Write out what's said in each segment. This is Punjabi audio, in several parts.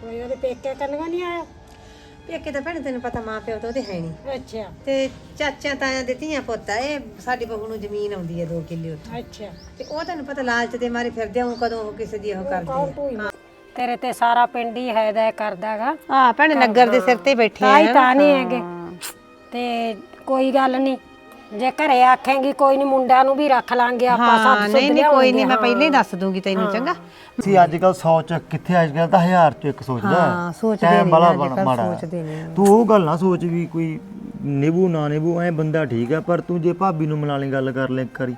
ਕੋਈ ਉਹਦੇ ਪੇਕੇ ਕੰਨਗਾ ਨਹੀਂ ਆਇਆ? ਪੇਕੇ ਤਾਂ ਭੈਣੇ ਤੈਨੂੰ ਪਤਾ ਮਾਂ ਪਿਓ ਤਾਂ ਉਹਦੇ ਹੈ ਨਹੀਂ। ਅੱਛਾ। ਤੇ ਚਾਚਾ ਤਾਇਆਂ ਦੇ ਧੀਆਂ ਪੁੱਤ ਆ ਇਹ ਸਾਡੀ ਬਹੂ ਨੂੰ ਜ਼ਮੀਨ ਆਉਂਦੀ ਹੈ 2 ਕਿੱਲੇ ਉੱਥੇ। ਅੱਛਾ। ਤੇ ਉਹ ਤੈਨੂੰ ਪਤਾ ਲਾਲਚ ਦੇ ਮਾਰੇ ਫਿਰਦੇ ਆ ਕਦੋਂ ਉਹ ਕਿਸੇ ਦੀ ਉਹ ਕਰਦੀ ਆ। ਤੇਰੇ ਤੇ ਸਾਰਾ ਪਿੰਡ ਹੀ ਹੈਦਾ ਕਰਦਾਗਾ। ਹਾਂ ਭੈਣੇ ਨਗਰ ਦੇ ਸਿਰ ਤੇ ਬੈਠੇ ਤਾਂ ਹੀ ਤਾਂ ਨਹੀਂ ਹੈਗੇ। ਤੇ ਕੋਈ ਗੱਲ ਨਹੀਂ ਜੇ ਘਰੇ ਆਖੇਂਗੀ ਕੋਈ ਨਹੀਂ ਮੁੰਡਿਆਂ ਨੂੰ ਵੀ ਰੱਖ ਲਾਂਗੇ ਆਪਾਂ ਹਾਂ ਸੱਤ ਨਹੀਂ ਨਹੀਂ ਕੋਈ ਨਹੀਂ ਮੈਂ ਪਹਿਲਾਂ ਹੀ ਦੱਸ ਦੂੰਗੀ ਤੈਨੂੰ ਚੰਗਾ। ਸੀ ਅੱਜ ਕੱਲ 100 ਚ ਕਿੱਥੇ ਅੱਜ ਕੱਲ ਤਾਂ 1000 ਚ ਇੱਕ ਸੋਚਦਾ ਹਾਂ, ਸੋਚਦੇ Time ਨੀ ਬੜਾ ਅੱਜ ਕੱਲ੍ਹ, ਮਾੜਾ। ਹੈ। ਸੋਚਦੇ ਨੀ। ਤੂੰ ਉਹ ਗੱਲ ਨਾ ਸੋਚ ਵੀ ਕੋਈ ਨਿਭੂ ਨਾ ਨਿਭੂ ਐ ਬੰਦਾ ਠੀਕ ਆ ਪਰ ਤੂੰ ਜੇ ਭਾਬੀ ਨੂੰ ਮਿਲਾ ਲਈ ਗੱਲ ਕਰ ਲੈ ਇੱਕ ਵਾਰੀ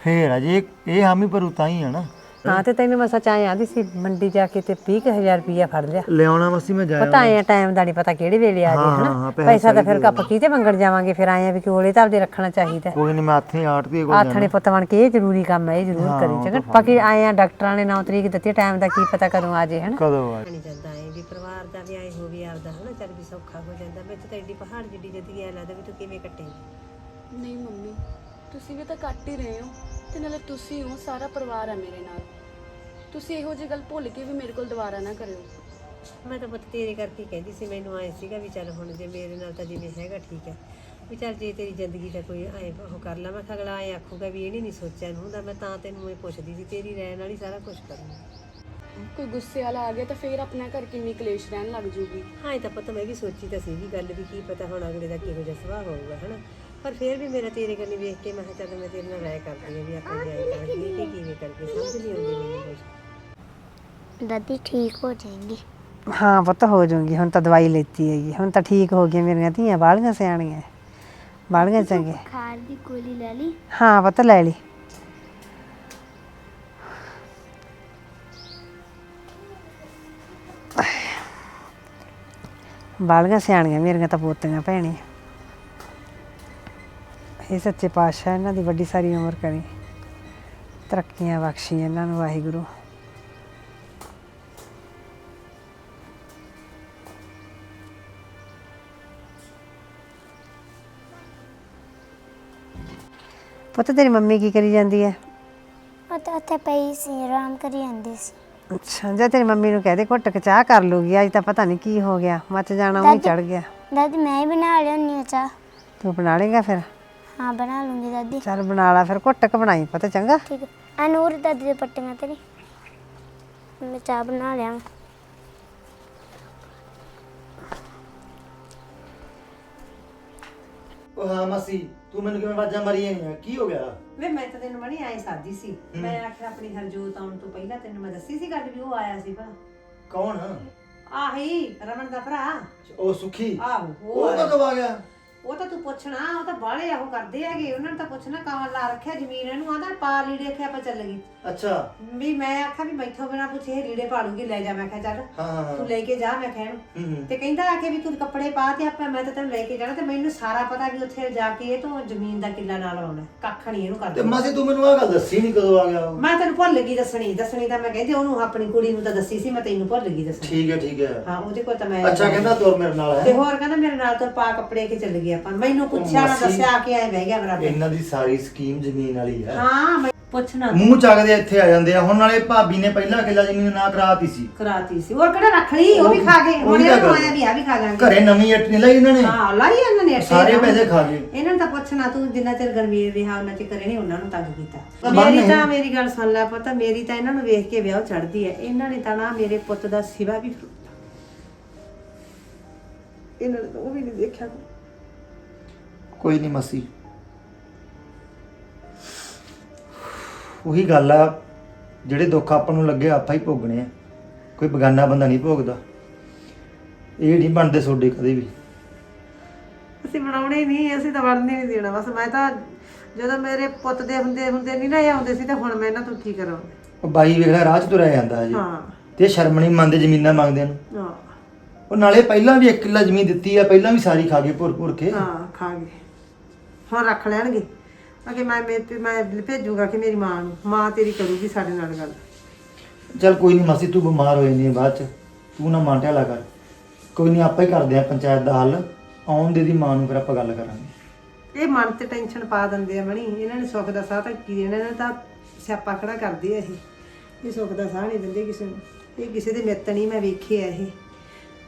ਫੇਰ ਆ ਜੇ ਇਹ ਹਾਮੀ ਭਰੂ ਤਾਂ ਹੀ ਆ ਨਾ। ਹਾਂ ਤੇ ਤੈਨੂੰ ਮੈਂ ਸੱਚ ਆਏ ਆਂਦੀ ਸੀ ਮੰਡੀ ਜਾ ਕੇ ਤੇ 20000 ਰੁਪਇਆ ਫੜ ਲਿਆ। ਲਿਆਉਣਾ ਮਸੀ ਮੈਂ ਜਾਇਆ ਪਤਾ ਆਇਆ ਟਾਈਮ ਦਾ ਨਹੀਂ ਪਤਾ ਕਿਹੜੇ ਵੇਲੇ ਆ ਜੇ ਹਨਾ? ਪੈਸੇ ਤਾਂ ਫਿਰ ਕੱਪ ਕੀ ਤੇ ਮੰਗਣ ਜਾਵਾਂਗੇ ਫਿਰ ਆਏ ਆ ਵੀ ਕੋਲੇ ਤਾਂ ਆਪਦੇ ਰੱਖਣਾ ਚਾਹੀਦਾ। ਕੋਈ ਨਹੀਂ ਮੈਂ ਹੱਥੇ ਆਟ ਤੇ ਕੋਲ ਆਥਣੇ ਪੁੱਤ ਬਣ ਕੇ ਇਹ ਜ਼ਰੂਰੀ ਕੰਮ ਹੈ ਇਹ ਜ਼ਰੂਰ ਕਰੀ ਚੰਗਾ। ਬਾਕੀ ਆਏ ਆ ਡਾਕਟਰਾਂ ਨੇ 9 ਤਰੀਕ ਦਿੱਤੀ ਟਾਈਮ ਦਾ ਕੀ ਪਤਾ ਕਦੋਂ ਆ ਜੇ ਹਨਾ? ਕਦੋਂ ਆ ਨਹੀਂ ਜਾਂਦਾ ਐ ਵੀ ਪਰਿਵਾਰ ਦਾ ਵੀ ਆਏ ਹੋ ਵੀ ਆਪਦਾ ਹਨਾ? ਚੱਲ ਵੀ ਸੌਖਾ ਹੋ ਜਾਂਦਾ। ਵਿੱਚ ਤਾਂ ਐਡੀ ਪਹਾੜ ਜਿੱਡੀ ਜਿੱਦੀ ਐ ਲੱਗਦਾ ਵੀ ਤੂੰ ਕਿਵੇਂ ਕੱਟੇਂਗੀ। ਨਹੀਂ ਮੰਮੀ ਤੁਸੀਂ ਵੀ ਤਾਂ ਕੱਟ ਹੀ ਰਹੇ ਹੋ। ਤੇ ਨਾਲੇ ਤੁਸੀਂ ਹੋ ਸਾਰਾ ਪਰਿਵਾਰ ਹੈ ਮੇਰੇ ਨਾਲ। ਤੁਸੀਂ ਇਹੋ ਜਿਹੀ ਗੱਲ ਭੁੱਲ ਕੇ ਵੀ ਮੇਰੇ ਕੋਲ ਦੁਬਾਰਾ ਨਾ ਕਰਿਓ। ਮੈਂ ਤਾਂ ਪੁੱਤ ਤੇਰੇ ਕਰਕੇ ਹੀ ਕਹਿੰਦੀ ਸੀ ਮੈਨੂੰ ਆਏ ਸੀਗਾ ਵੀ ਚੱਲ ਹੁਣ ਜੇ ਮੇਰੇ ਨਾਲ ਤਾਂ ਜਿਵੇਂ ਹੈਗਾ ਠੀਕ ਹੈ ਵੀ ਚੱਲ ਜੇ ਤੇਰੀ ਜ਼ਿੰਦਗੀ ਦਾ ਕੋਈ ਐ ਉਹ ਕਰ ਲਾ ਮੈਂ ਕਿਹਾ ਅਗਲਾ ਐ ਆਖੂਗਾ ਵੀ ਇਹਨੇ ਨਹੀਂ ਸੋਚਿਆ ਨੂੰ ਦਾ ਮੈਂ ਤਾਂ ਤੈਨੂੰ ਇਹ ਪੁੱਛਦੀ ਸੀ ਤੇਰੀ ਰਹਿਣ ਵਾਲੀ ਸਾਰਾ ਕੁਝ ਕਰੂੰਗੀ ਕੋਈ ਗੁੱਸੇ ਵਾਲਾ ਆ ਗਿਆ ਤਾਂ ਫੇਰ ਆਪਣਾ ਘਰ ਕਿੰਨੀ ਕਲੇਸ਼ ਰਹਿਣ ਲੱਗ ਜੂਗੀ। ਹਾਂ ਇਹ ਤਾਂ ਪੁੱਤ ਮੈਂ ਵੀ ਸੋਚੀ ਤਾਂ ਸੀਗੀ ਗੱਲ ਵੀ ਕੀ ਪਤਾ ਹੁਣ ਅਗਲੇ ਦਾ ਕਿਹੋ ਜਿਹਾ ਸੁਭਾਅ ਹੋਊਗਾ ਹਨਾ? ਪਰ ਫਿਰ ਵੀ ਮੇਰਾ ਤੇਰੇ ਕੰਨੀ ਵੇਖ ਕੇ ਮੈਂ ਚੱਲ ਮੈਂ ਤੇਰੇ ਨਾਲ ਰਾਇ ਕਰਦੀ ਹਾਂ ਵੀ ਆਪਾਂ ਜਾਈ ਕਰਾਂਗੇ ਤੇ ਕਿਵੇਂ ਕਰਦੀ ਸਮਝ ਨਹੀਂ ਆਉਂਦੀ ਮੈਨੂੰ ਕੁਛ। ਦਾਦੀ ਠੀਕ ਹੋ ਜਾਏਗੀ? ਹਾਂ ਪੁੱਤ ਹੋ ਜਾਊਗੀ। ਹੁਣ ਤਾਂ ਦਵਾਈ ਲੈਤੀ ਹੈਗੀ। ਹੁਣ ਤਾਂ ਠੀਕ ਹੋ ਗਈਆਂ ਮੇਰੀਆਂ ਧੀਆਂ। ਬਾਲੀਆਂ ਸਿਆਣੀਆਂ। ਬਾਲੀਆਂ ਚੰਗੇ ਬੁਖਾਰ ਦੀ ਗੋਲੀ ਲੈ ਲਈ? ਹਾਂ ਪੁੱਤ ਲੈ ਲਈ। ਬਾਲੀਆਂ ਸਿਆਣੀਆਂ ਮੇਰੀਆਂ ਤਾਂ ਪੋਤੀਆਂ ਭੈਣੇ ਇਹ ਸੱਚੇ ਪਾਤਸ਼ਾਹ ਇਹਨਾਂ ਦੀ ਵੱਡੀ ਸਾਰੀ ਉਮਰ ਕਰੀ। ਤਰੱਕੀਆਂ ਬਖਸ਼ੀ ਇਹਨਾਂ ਨੂੰ ਵਾਹਿਗੁਰੂ। ਪੁੱਤ ਤੇਰੀ ਮੰਮੀ ਕੀ ਕਰੀ ਜਾਂਦੀ ਹੈ? ਤਾਂ ਉੱਥੇ ਪਈ ਸੀ ਆਰਾਮ ਕਰੀ ਜਾਂਦੀ ਸੀ। ਅੱਛਾ ਜੇ ਤੇਰੀ ਮੰਮੀ ਨੂੰ ਕਹਿ ਦੇ ਘੁੱਟ ਕੇ ਚਾਹ ਕਰ ਲੂਗੀ ਅੱਜ ਤਾਂ ਪਤਾ ਨਹੀਂ ਕੀ ਹੋ ਗਿਆ ਮੱਚ ਜਾਣਾ ਉਹ ਚੜ ਗਿਆ। ਦਾਦੀ ਮੈਂ ਹੀ ਬਣਾ ਲਿਆਉਂਦੀ ਹਾਂ ਚਾਹ। ਤੂੰ ਬਣਾ ਲੇਗਾ ਫਿਰ? ਹਾਂ ਬਣਾ ਲੂੰਗੀ ਦਾਦੀ। ਚੱਲ ਬਣਾ ਲਾ ਫਿਰ ਘੁੱਟਕ ਬਣਾਈ ਪਤਾ ਚੰਗਾ? ਠੀਕ ਹੈ। ਅਨੂਰ ਦਾਦੀ ਦੇ ਪੱਟੀਆਂ ਤੇ ਨਹੀਂ ਮੈਂ ਚਾਹ ਬਣਾ ਲਿਆ। ਮਾਰੀ ਆਈਆਂ ਹੋ ਗਿਆ? ਮੈਂ ਤਾਂ ਸਾਦੀ ਆਪਣੀ ਪਹਿਲਾਂ ਕੌਣ? ਆਹੀ ਰਮਨ ਦਾ ਭਰਾ। ਉਹ ਸੁਖੀ? ਆਹੋ ਉਹ ਕਦੋਂ ਆ ਗਿਆ? ਉਹ ਤਾਂ ਤੂੰ ਪੁੱਛਣਾ ਉਹ ਤਾਂ ਬਾਹਲੇ ਆਹੋ ਕਰਦੇ ਹੈਗੇ ਉਹਨਾਂ ਨੂੰ ਤਾਂ ਪੁੱਛਣਾ ਕਾਹਨ ਲਾ ਰੱਖਿਆ ਜ਼ਮੀਨ ਇਹਨੂੰ ਆਂਦਾ ਪਾ ਲੀੜੇ ਆਖਿਆ ਆਪਾਂ ਚੱਲ ਗਏ। ਅੱਛਾ। ਵੀ ਮੈਂ ਆਖਿਆ ਵੀ ਮੈਥੋਂ ਬਿਨਾ ਪੁੱਛੇ ਇਹ ਲੀੜੇ ਪਾਲੂਗੀ ਲੈ ਜਾ ਮੈਂ ਕਿਹਾ ਚੱਲ ਹਾਂ ਹਾਂ ਤੂੰ ਲੈ ਕੇ ਜਾ ਮੈਂ ਕਿਹਾ ਇਹਨੂੰ ਹੂੰ ਹੂੰ। ਤੇ ਕਹਿੰਦਾ ਆ ਕੇ ਵੀ ਤੂੰ ਕੱਪੜੇ ਪਾ ਤੇ ਆਪਾਂ ਮੈਂ ਤਾਂ ਤੈਨੂੰ ਲੈ ਕੇ ਜਾਣਾ ਤੇ ਮੈਨੂੰ ਸਾਰਾ ਪਤਾ ਵੀ ਉੱਥੇ ਜਾ ਕੇ ਇਹ ਤੋਂ ਜ਼ਮੀਨ ਦਾ ਕਿੱਲਾ ਨਾਲ ਆਉਣਾ ਕੱਖ ਨਹੀਂ ਇਹਨੂੰ ਤੇ ਕਰਦਾ ਮਾਸੀ ਤੂੰ ਮੈਨੂੰ ਆ ਗੱਲ ਦੱਸੀ ਨਹੀਂ ਕਦੋਂ ਆ ਗਿਆ ਉਹ? ਮੈਂ ਤੈਨੂੰ ਭੁੱਲ ਗਈ ਦੱਸਣੀ ਦੱਸਣੀ ਤਾਂ ਮੈਂ ਕਹਿੰਦੀ ਉਹਨੂੰ ਆਪਣੀ ਕੁੜੀ ਨੂੰ ਤਾਂ ਦੱਸੀ ਸੀ ਮੈਂ ਤੈਨੂੰ ਭੁੱਲ ਗਈ ਦੱਸਣੀ। ਠੀਕ ਹੈ ਠੀਕ ਹੈ। ਹਾਂ ਉਹਦੇ ਕੋਲ ਤਾਂ ਮੈਂ ਅੱਛਾ ਕਹਿੰਦਾ ਤੁਰ ਮੇਰੇ ਨਾਲ ਤੇ ਹੈ ਹੋਰ ਕਹਿੰਦਾ ਮੇਰੇ ਨਾਲ ਤੋਂ ਪਾ ਕੱਪੜੇ ਕੇ ਚੱਲ ਗਏ ਆਪਾਂ ਮੈਨੂੰ ਪੁੱਛਿਆ ਨਾ ਮਾਸੀ। ਦੱਸਿਆ ਆ ਕੇ ਆਏ ਬਹਿ ਗਿਆ ਬਰਾਬਰ। ਇਹਨਾਂ ਦੀ ਸਾਰੀ ਸਕੀਮ ਜ਼ਮੀਨ ਵਾਲੀ ਹੈ ਹਾਂ ਮੈਂ ਪੁੱਛਣਾ ਮੂੰਹ ਚੱਕਦੇ ਇੱਥੇ ਆ ਜਾਂਦੇ ਆ। ਹੁਣ ਨਾਲੇ ਭਾਬੀ ਨੇ ਪਹਿਲਾਂ ਕਿੱਲਾ ਜ਼ਮੀਨ ਨਾ ਕਰਾਤੀ ਸੀ। ਕਰਾਤੀ ਸੀ। ਹੋਰ ਕਿਹੜਾ ਰੱਖ ਲਈ ਉਹ ਵੀ ਖਾ ਗਏ ਹੁਣ ਉਹੀ ਤਾਂ ਇਹਨੂੰ ਗੱਲ। ਆਇਆ ਵੀ ਆ ਵੀ ਖਾ ਜਾਣਗੇ। ਘਰੇ ਨਵੀਂ ਇੱਟ ਨਹੀਂ ਲਈ ਇਹਨਾਂ ਨੇ। ਹਾਂ ਲਾਈ ਇਹਨਾਂ ਨੇ ਅੱਟੇ ਸਾਰੇ ਨਾਲ। ਪੈਸੇ ਖਾ ਗਏ। ਇਹਨਾਂ ਨੂੰ ਤਾਂ ਪੁੱਛਣਾ ਤੂੰ ਜਿੰਨਾ ਚਿਰ ਗਰਮੀਰ ਰਿਹਾ ਉਹਨਾਂ ਚਿਰ ਕਰੇ ਨਹੀਂ ਉਹਨਾਂ ਨੂੰ ਤੰਗ ਕੀਤਾ। ਮੇਰੀ ਤਾਂ ਮੇਰੀ ਗੱਲ ਸੁਣ ਲੈ ਪਤਾ ਮੇਰੀ ਤਾਂ ਇਹਨਾਂ ਨੂੰ ਵੇਖ ਕੇ ਵਿਆਹ ਚੜਦੀ ਹੈ। ਇਹਨਾਂ ਨੇ ਤਾਂ ਨਾ ਮੇਰੇ ਪੁੱਤ ਦਾ ਸਿਵਾ ਵੀ ਫਰੋਤਾ ਇਹਨਾਂ ਨੇ ਤਾਂ ਉਹ ਵੀ ਨਹੀਂ ਦੇਖਿਆ। ਕੋਈ ਨਹੀਂ ਮਸੀ। ਉਹੀ ਗੱਲ ਆ ਜਿਹੜੇ ਦੁੱਖ ਆਪਾਂ ਨੂੰ ਲੱਗੇ ਆਪਾਂ ਹੀ ਭੋਗਣੇ ਆ। ਕੋਈ ਬਗਾਨਾ ਬੰਦਾ ਨਹੀਂ ਭੋਗਦਾ। ਇਹ ਨਹੀਂ ਬਣਦੇ ਸੋਡੇ ਕਦੇ ਵੀ। ਅਸੀਂ ਬਣਾਉਣੇ ਨਹੀਂ ਅਸੀਂ ਤਾਂ ਵੜਨੇ ਨਹੀਂ ਦੇਣਾ। ਬਸ ਮੈਂ ਤਾਂ ਜਦੋਂ ਮੇਰੇ ਪੁੱਤ ਦੇ ਹੁੰਦੇ ਹੁੰਦੇ ਨਹੀਂ ਨਾ ਇਹ ਆਉਂਦੇ ਸੀ ਤਾਂ ਹੁਣ ਮੈਂ ਇਹਨਾਂ ਤੋਂ ਕੀ ਕਰਾਂ? ਉਹ ਬਾਈ ਵੇਖਦਾ ਰਾਹ 'ਚ ਤੁਰਿਆ ਜਾਂਦਾ ਜੀ। ਹਾਂ। ਤੇ ਸ਼ਰਮ ਨਹੀਂ ਮੰਨਦੇ ਜ਼ਮੀਨਾਂ ਮੰਗਦੇ ਨੂੰ। ਹਾਂ। ਉਹ ਨਾਲੇ ਪਹਿਲਾਂ ਵੀ 1 ਕਿੱਲਾ ਜ਼ਮੀਨ ਦਿੱਤੀ ਆ ਪਹਿਲਾਂ ਵੀ ਸਾਰੀ ਖਾ ਗਏ ਭੁਰ ਭੁਰ ਕੇ। ਹਾਂ ਖਾ ਗਏ। ਹੁਣ ਰੱਖ ਲੈਣਗੇ। ਅਗੇ ਮੈਂ ਮੈਂ ਮੈਂ ਭੇਜੂਗਾ ਕਿ ਮੇਰੀ ਮਾਂ ਨੂੰ। ਮਾਂ ਤੇਰੀ ਕਰੂਗੀ ਸਾਡੇ ਨਾਲ ਗੱਲ। ਚੱਲ ਕੋਈ ਨਹੀਂ ਮਾਸੀ ਤੂੰ ਬਿਮਾਰ ਹੋ ਜਾਂਦੀ ਹੈ ਬਾਅਦ 'ਚ। ਤੂੰ ਨਾ ਮਾਂਟਿਆ ਲਾ ਕਰ। ਕੋਈ ਨਹੀਂ ਆਪਾਂ ਹੀ ਕਰਦੇ ਆ ਪੰਚਾਇਤ ਦਾ ਹੱਲ। ਆਉਣ ਦੇ ਦੀ ਮਾਂ ਨੂੰ ਫਿਰ ਆਪਾਂ ਗੱਲ ਕਰਾਂਗੇ। ਇਹ ਮਨ ਤੇ ਟੈਨਸ਼ਨ ਪਾ ਦਿੰਦੇ ਆ ਮਣੀ। ਇਹਨਾਂ ਨੇ ਸੁੱਖ ਦਾ ਸਾਹ ਤਾਂ ਕੀ ਦੇਣਾ। ਇਹਨਾਂ ਨੇ ਤਾਂ ਸਿਆਪਾ ਖੜਾ ਕਰਦੇ ਆ ਇਹ। ਇਹ ਸੁੱਖ ਦਾ ਸਾਹ ਨਹੀਂ ਦਿੰਦੇ ਕਿਸੇ ਨੂੰ। ਇਹ ਕਿਸੇ ਦੇ ਮਿੱਤ ਨਹੀਂ ਮੈਂ ਵੇਖਿਆ ਇਹ।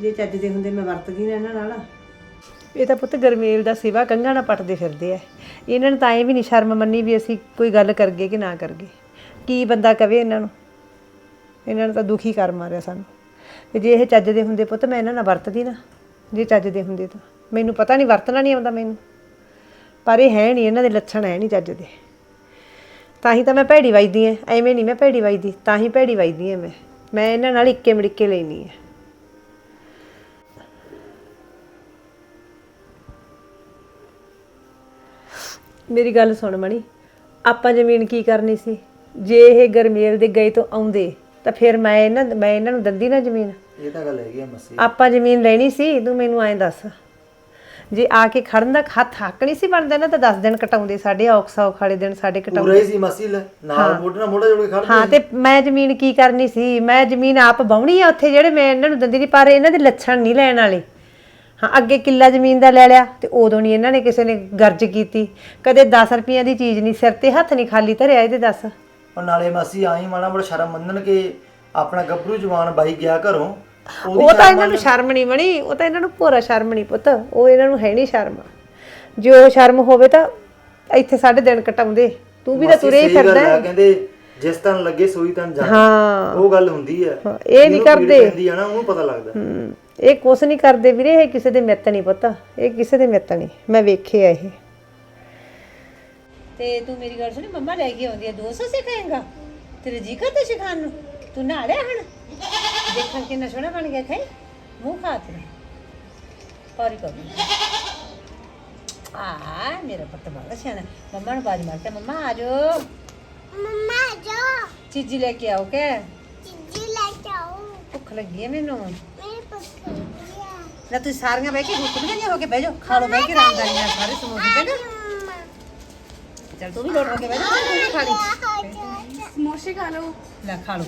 ਜੇ ਚੱਜ ਦੇ ਹੁੰਦੇ ਮੈਂ ਵਰਤਦੀ ਨਾ ਇਹਨਾਂ ਨਾਲ। ਇਹ ਤਾਂ ਪੁੱਤ ਗਰਮੇਲ ਦਾ ਸਿਵਾ ਕੰਘਾ ਨਾ ਪੱਟਦੇ ਫਿਰਦੇ ਐ ਇਹਨਾਂ ਨੇ ਤਾਂ ਐ ਵੀ ਨਹੀਂ ਸ਼ਰਮ ਮੰਨੀ ਵੀ ਅਸੀਂ ਕੋਈ ਗੱਲ ਕਰਗੇ ਕਿ ਨਾ ਕਰਗੇ। ਕੀ ਬੰਦਾ ਕਵੇ ਇਹਨਾਂ ਨੂੰ? ਇਹਨਾਂ ਨੇ ਤਾਂ ਦੁਖੀ ਕਰ ਮਾਰਿਆ ਸਾਨੂੰ। ਤੇ ਜੇ ਇਹ ਚੱਜ ਦੇ ਹੁੰਦੇ ਪੁੱਤ, ਮੈਂ ਇਹਨਾਂ ਨਾਲ ਵਰਤਦੀ ਨਾ। ਜੇ ਚੱਜ ਦੇ ਹੁੰਦੇ ਤਾਂ। ਮੈਨੂੰ ਪਤਾ ਨਹੀਂ ਵਰਤਣਾ ਨਹੀਂ ਆਉਂਦਾ ਮੈਨੂੰ। ਪਰ ਇਹ ਹੈ ਨਹੀਂ ਇਹਨਾਂ ਦੇ ਲੱਛਣ ਹੈ ਨਹੀਂ ਚੱਜ ਦੇ। ਤਾਂ ਹੀ ਤਾਂ ਮੈਂ ਭੈੜੀ ਵਜਦੀ ਐ। ਐਵੇਂ ਨਹੀਂ ਮੈਂ ਭੈੜੀ ਵਜਦੀ, ਤਾਂ ਹੀ ਭੈੜੀ ਵੱਜਦੀ ਐ ਮੈਂ। ਮੈਂ ਇਹਨਾਂ ਨਾਲ ਇੱਕੇ ਮੜਿੱਕੇ ਲੈਣੀ ਐ। ਮੇਰੀ ਗੱਲ ਸੁਣ ਮਣੀ ਆਪਾਂ ਜ਼ਮੀਨ ਕੀ ਕਰਨੀ ਸੀ? ਜੇ ਇਹ ਗਰਮੇਲ ਦੇ ਗਏ ਤੋਂ ਆਉਂਦੇ ਤਾਂ ਫਿਰ ਮੈਂ ਇਹਨਾਂ ਮੈਂ ਇਹਨਾਂ ਨੂੰ ਦੰਦੀ ਨਾ ਜ਼ਮੀਨ। ਇਹ ਤਾਂ ਗੱਲ ਹੈਗੀ ਆ ਮਸੀ। ਆਪਾਂ ਜ਼ਮੀਨ ਲੈਣੀ ਸੀ ਤੂੰ ਮੈਨੂੰ ਐਂ ਦੱਸ। ਜੇ ਆ ਕੇ ਖੜਨ ਦਾ ਹੱਥ ਹੱਕ ਨਹੀਂ ਸੀ ਬਣਦਾ ਨਾ ਤਾਂ 10 ਦਿਨ ਕਟਾਉਂਦੇ ਸਾਡੇ ਔਖਾ ਔਖ ਵਾਲੇ ਦਿਨ ਸਾਡੇ ਪੂਰਾ ਕਟਾਉਂਦੇ। ਹੀ ਸੀ ਮਸੀ ਲੈ ਨਾਲ ਮੋਢੇ ਨਾਲ ਮੋਢਾ ਜੋੜ ਕੇ ਖੜਦੇ ਹਾਂ ਤੇ ਮੈਂ ਜ਼ਮੀਨ ਕੀ ਕਰਨੀ ਸੀ? ਮੈਂ ਜ਼ਮੀਨ ਆਪ ਬਾਉਣੀ ਆ ਉੱਥੇ ਜਿਹੜੇ ਮੈਂ ਇਹਨਾਂ ਨੂੰ ਦੰਦੀ ਨਹੀਂ ਪਰ ਇਹਨਾਂ ਦੇ ਲੱਛਣ ਨਹੀਂ ਲੈਣ ਵਾਲੇ। ਹਾਂ ਅੱਗੇ ਕਿੱਲਾ ਜ਼ਮੀਨ ਦਾ ਲੈ ਲਿਆ ਤੇ ਉਦੋਂ ਨਹੀਂ ਇਹਨਾਂ ਨੇ ਕਿਸੇ ਨੇ ਗਰਜ ਕੀਤੀ। ਕਦੇ 10 ਰੁਪਈਆਂ ਦੀ ਚੀਜ਼ ਨਹੀਂ ਸਿਰ ਤੇ ਹੱਥ ਨਹੀਂ ਖਾਲੀ ਧਰਿਆ ਇਹਦੇ ਦੱਸ। ਉਹ ਨਾਲੇ ਮਸੀ ਆਈ ਮਾੜਾ ਮੋੜਾ ਸ਼ਰਮ ਮੰਨਣ ਕੇ ਆਪਣਾ ਗੱਭਰੂ ਜਵਾਨ ਬਾਈ ਗਿਆ ਘਰੋਂ ਉਹਦੀ ਉਹ ਤਾਂ ਇਹਨਾਂ ਨੂੰ ਸ਼ਰਮ ਨਹੀਂ ਬਣੀ ਉਹ ਤਾਂ ਇਹਨਾਂ ਨੂੰ ਭੋਰਾ ਸ਼ਰਮ ਨਹੀਂ ਪੁੱਤ ਉਹ ਇਹਨਾਂ ਨੂੰ ਹੈ ਨਹੀਂ ਸ਼ਰਮ। ਜੇ ਉਹ ਸ਼ਰਮ ਹੋਵੇ ਤਾਂ ਇੱਥੇ ਸਾਡੇ ਦਿਨ ਕਟਾਉਂਦੇ ਤੂੰ ਵੀ ਤਾਂ ਮਾਸੀ ਤੁਰੇ ਹੀ ਸਹੀ ਗੱਲ ਫਿਰਦਾ ਆ, ਕਹਿੰਦੇ ਜਿਸ ਤਨ ਲੱਗੇ ਸੋਈ ਤਨ ਜਾਣ ਹਾਂ। ਉਹ ਗੱਲ ਹੁੰਦੀ ਹੈ। ਇਹ ਜਿਹਨੂੰ ਪੀੜ ਕਰਦੇ। ਪੈਂਦੀ ਆ ਨਾ ਉਹਨੂੰ ਪਤਾ ਲੱਗਦਾ। ਹਮ, ਇਹ ਕੁਛ ਨਹੀਂ ਕਰਦੇ ਵੀਰੇ ਇਹ ਕਿਸੇ ਦੇ ਮਿੱਤ ਨਹੀਂ ਪੁੱਤ। ਇਹ ਕਿਸੇ ਦੇ ਮਿੱਤ ਨਹੀਂ। ਮੈਂ ਵੇਖਿਆ ਇਹ। ਤੇ ਤੂੰ ਮੇਰੀ ਗੱਲ ਸੁਣੀ ਮੰਮਾ ਲੈ ਕੇ ਆਉਂਦੀ ਹੈ 200 ਸਿਖਾਏਗਾ? ਤੇਰੇ ਜੀ ਕਰਦਾ ਸਿਖਾਉਣ ਨੂੰ? ਤੂੰ ਨਾ ਲਿਆ ਹਣ? ਦੇਖਣ ਕਿੰਨਾ ਸੋਹਣਾ ਬਣ ਗਿਆ ਖਾਈ। ਮੂੰਹ ਖਾ ਤੇਰਾ। ਪਾਰੀ ਕਰ ਆ ਮੇਰਾ ਪੁੱਤ ਬੜਾ ਸਿਆਣਾ। ਮੰਮਾ ਨੂੰ ਬਾਜ ਮਾਰਤਾ ਮੰਮਾ ਆ ਜਾਓ। ਮੰਮਾ ਜੋ ਚੀਜ਼ੀ ਲੈ ਕੇ ਆਓ ਕੇ ਚੀਜ਼ੀ ਲੈ ਕੇ ਆਓ। ਭੁੱਖ ਲੱਗੀ ਹੈ ਮੈਨੂੰ। ਮੇਰੇ ਪਸੰਦ ਨਾ ਤੁਸੀਂ ਸਾਰੀਆਂ ਬਹਿ ਕੇ ਹੁਕਮ ਨਹੀਂ ਹੋ ਕੇ ਬਹਿ ਜਾਓ। ਖਾ ਲਓ ਬਹਿ ਕੇ ਆਰਾਮਦਾਰੀ ਨਾਲ ਸਾਰੇ ਸਮੋਸੇ ਚੰਗਾ ਚਲ ਤੂੰ ਵੀ ਲੋਟ ਹੋ ਕੇ ਬਹਿ ਜਾ ਤੂੰ ਵੀ ਖਾ ਲਈ। ਸਮੋਸੇ ਖਾ ਲਓ। ਲੈ ਖਾ ਲਓ।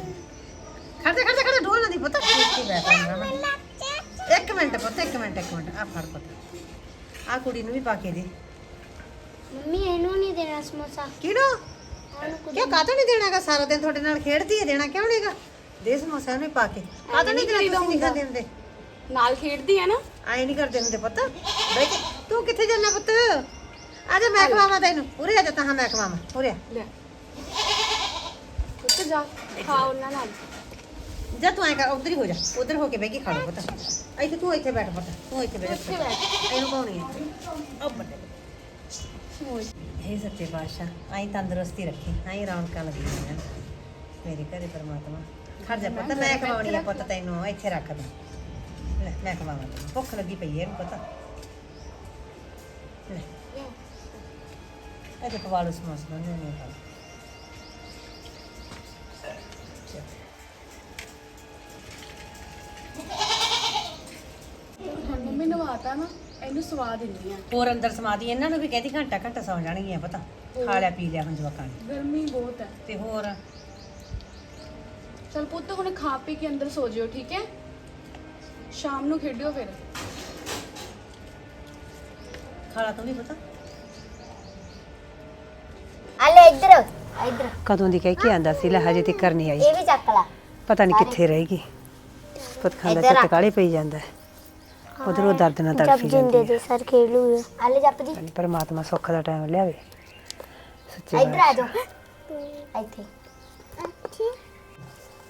ਖੜਦੇ ਖੜਦੇ ਖੜਦੇ ਢੋਲ ਨਾ ਦੀ ਪੁੱਤ। ਇੱਥੇ ਬੈਠ ਜਾ ਮੈਂ ਇੱਕ ਮਿੰਟ ਪੁੱਤ ਇੱਕ ਮਿੰਟ ਇੱਕ ਮਿੰਟ। ਆ ਫੜ ਪੁੱਤ। ਆ ਕੁੜੀ ਨੂੰ ਵੀ ਪਾ ਕੇ ਦੇ। ਮੰਮੀ ਇਹਨੂੰ ਨਹੀਂ ਦੇਣਾ ਸਮੋਸਾ। ਕਿਹੜਾ ਕਿਉਂ ਕਾਹਤੋਂ ਨਹੀਂ ਦੇਣਾਗਾ ਸਾਰਾ ਦਿਨ ਤੁਹਾਡੇ ਨਾਲ ਖੇਡਦੀ ਹੈ ਦੇਣਾ ਕਿਉਂ ਨਹੀਂਗਾ ਦੇ ਸਮੋਸਾ ਉਹਨੂੰ ਪਾ ਕੇ। ਕਾਹਤੋਂ ਨਹੀਂ ਤੁਸੀਂ ਨਹੀਂ ਖਾਂਦੇ ਹੁੰਦੇ? ਨਾਲ ਖੇਡਦੀ ਹੈ ਨਾ। ਆਏ ਨਹੀਂ ਕਰਦੇ ਹੁੰਦੇ ਪੁੱਤ। ਕੇ ਤੂੰ ਕਿੱਥੇ ਜਾਣਾ ਪੁੱਤ? ਆ ਜਾ ਮੈਂ ਖਵਾਵਾਂ ਤੈਨੂੰ। ਉਰੇ ਆ ਜਾ ਤਾਂ ਮੈਂ ਖਵਾਵਾਂ। ਉਰੇ ਆ। ਲੈ। ਉੱਤੇ ਜਾ। ਖਾ ਉਹਨਾਂ ਨਾਲ। ਜਾ ਤੂੰ ਐ ਕਰ ਉਧਰ ਹੀ ਹੋ ਜਾ। ਉਧਰ ਹੋ ਕੇ ਬਹਿ ਕੇ ਖਾ ਲਓ ਪੁੱਤ। ਇੱਥੇ ਤੂੰ ਇੱਥੇ ਬੈਠ ਪੁੱਤ। ਤੂੰ ਇੱਥੇ ਬੈਠ ਇੱਥੇ ਬੈਠ। ਇਹਨੂੰ ਪਾਉਣੀ ਹੈ ਉਹ ਬੱਟੇ ਇਹ ਸੱਚੇ ਪਾਤਸ਼ਾਹ ਆਈ ਤੰਦਰੁਸਤੀ ਰੱਖੀ। ਆਈ ਰੌਣਕਾਂ ਲੱਗੀ ਹੋਈਆਂ ਮੇਰੇ ਘਰੇ ਪਰਮਾਤਮਾ ਖੜ ਜਾ ਪੁੱਤ ਮੈਂ ਖਵਾਉਣੀ ਆ ਪੁੱਤ ਤੈਨੂੰ ਇੱਥੇ ਰੱਖ ਦੇ। ਲੈ ਮੈਂ ਖਵਾਵਾਂ ਤੈਨੂੰ। ਭੁੱਖ ਲੱਗੀ ਪਈ ਹੈ ਇਹਨੂੰ ਪਤਾ। ਲੈ। ਇਹ ਤੇ ਖਵਾ ਲਓ ਸਮੋਸੇ ਨੂੰ ਨਹੀਂ ਖਾ ਹੁਣ ਮੰਮੀ ਨਵਾਤਾ ਨਾ ਇਹਨੂੰ ਸਵਾ ਦਿੰਦੀ ਆ। ਹੋਰ ਅੰਦਰ ਸਮਾਦੀ ਇਹਨਾਂ ਨੂੰ ਵੀ ਕਹਿੰਦੀ ਘੰਟਾ ਘੰਟਾ ਸੌ ਜਾਣਗੀਆਂ ਪਤਾ। ਖਾ ਲਿਆ ਪੀ ਲਿਆ ਹੁਣ ਜਵਾਕਾਂ ਨੇ। ਗਰਮੀ ਬਹੁਤ ਹੈ ਤੇ ਹੋਰ? ਚਲ ਪੁੱਤ ਹੁਣ ਖਾ ਪੀ ਕੇ ਅੰਦਰ ਸੋ ਜਿਓ ਠੀਕ ਹੈ? ਸ਼ਾਮ ਨੂੰ ਖੇਡਿਓ ਫਿਰ। ਖਾਲਾ ਤੂੰ ਵੀ ਪਤਾ? ਆ ਲੈ ਇੱਧਰ ਇੱਧਰ। ਕਦੋਂ ਦੀ ਕਹਿ ਕੇ ਆਂਦਾ ਸੀ ਲੈ ਹਜੇ ਤੱਕ ਨਹੀਂ ਆਈ। ਇਹ ਵੀ ਚੱਕ ਲਾ। ਪਤਾ ਨਹੀਂ ਕਿੱਥੇ ਰਹੇਗੀ ਪੁੱਤ ਖਾਂਦਾ ਇੱਧਰ ਆ। ਚੱਟ ਕਾਲੇ ਪਈ ਜਾਂਦਾ ਉਧਰੋਂ ਦਰਦ ਨਾਲ ਤੜਫੀ ਜਿੰਦੇ ਜਾਂਦੀ ਦੇ ਸਰ ਖੇਡ ਲੂ। ਆ ਲੈ ਜਪ ਜੀ। ਹੈ ਪਰਮਾਤਮਾ ਸੁੱਖ ਦਾ ਟਾਈਮ ਲਿਆਵੇ। ਸੱਚੇ ਇੱਧਰ ਆ ਜਾ ਇੱਥੇ।